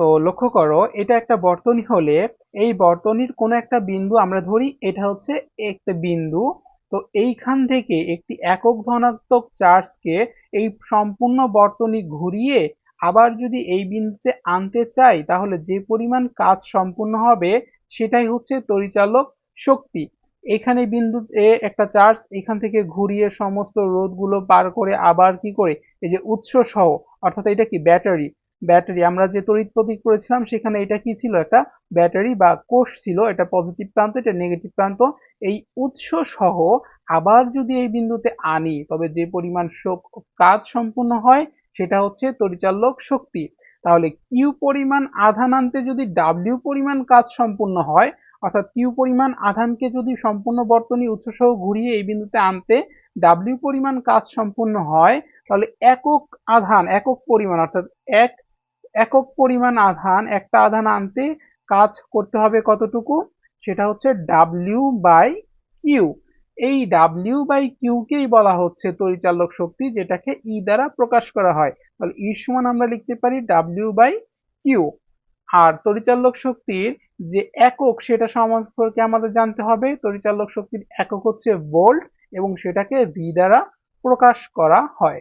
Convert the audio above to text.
তো লক্ষ্য করো, এটা একটা বর্তনী হলে এই বর্তনীর কোনো একটা বিন্দু আমরা ধরি, এটা হচ্ছে একটা বিন্দু। তো এইখান থেকে একটি একক ধনাত্মক চার্জকে এই সম্পূর্ণ বর্তনী ঘুরিয়ে আবার যদি এই বিন্দুতে আনতে চাই, তাহলে যে পরিমাণ কাজ সম্পূর্ণ হবে সেটাই হচ্ছে তড়িচালক শক্তি। এখানে বিন্দুতে একটা চার্জ এখান থেকে ঘুরিয়ে সমস্ত রোধগুলো পার করে আবার কি করে, এই যে উৎস সহ, অর্থাৎ এটা কি ব্যাটারি ব্যাটারি। আমরা যে তড়িৎ প্রতীক করেছিলাম সেখানে এটা কি ছিল? একটা ব্যাটারি বা কোষ ছিল, এটা পজিটিভ প্রান্ত, এটা নেগেটিভ প্রান্ত। এই উৎস সহ আবার যদি এই বিন্দুতে আনি, তবে যে পরিমাণ শোক কাজ সম্পূর্ণ হয়, সেটা হচ্ছে তড়িচালক শক্তি। তাহলে কিউ পরিমাণ আধান আনতে যদি ডাব্লিউ পরিমাণ কাজ সম্পূর্ণ হয়, অর্থাৎ কিউ পরিমাণ আধানকে যদি সম্পূর্ণ বর্তনী উৎস সহ ঘুরিয়ে এই বিন্দুতে আনতে ডাব্লিউ পরিমাণ কাজ সম্পূর্ণ হয়, তাহলে একক আধান, একক পরিমাণ, অর্থাৎ এক একক পরিমাণ আধান, একটা আধান আনতে কাজ করতে হবে কতটুকু? সেটা হচ্ছে ডাব্লিউ বাই কিউ এই ডাব্লিউ বাই কিউকেই বলা হচ্ছে তড়িচালক শক্তি? যেটাকে ই দ্বারা প্রকাশ করা হয়। তাহলে ই সমান আমরা লিখতে পারি ডাব্লিউ বাই কিউ আর তড়িচালক শক্তির যে একক, সেটা সম্পর্কে আমাদের জানতে হবে। তড়িচালক শক্তির একক হচ্ছে ভোল্ট এবং সেটাকে ভি দ্বারা প্রকাশ করা হয়।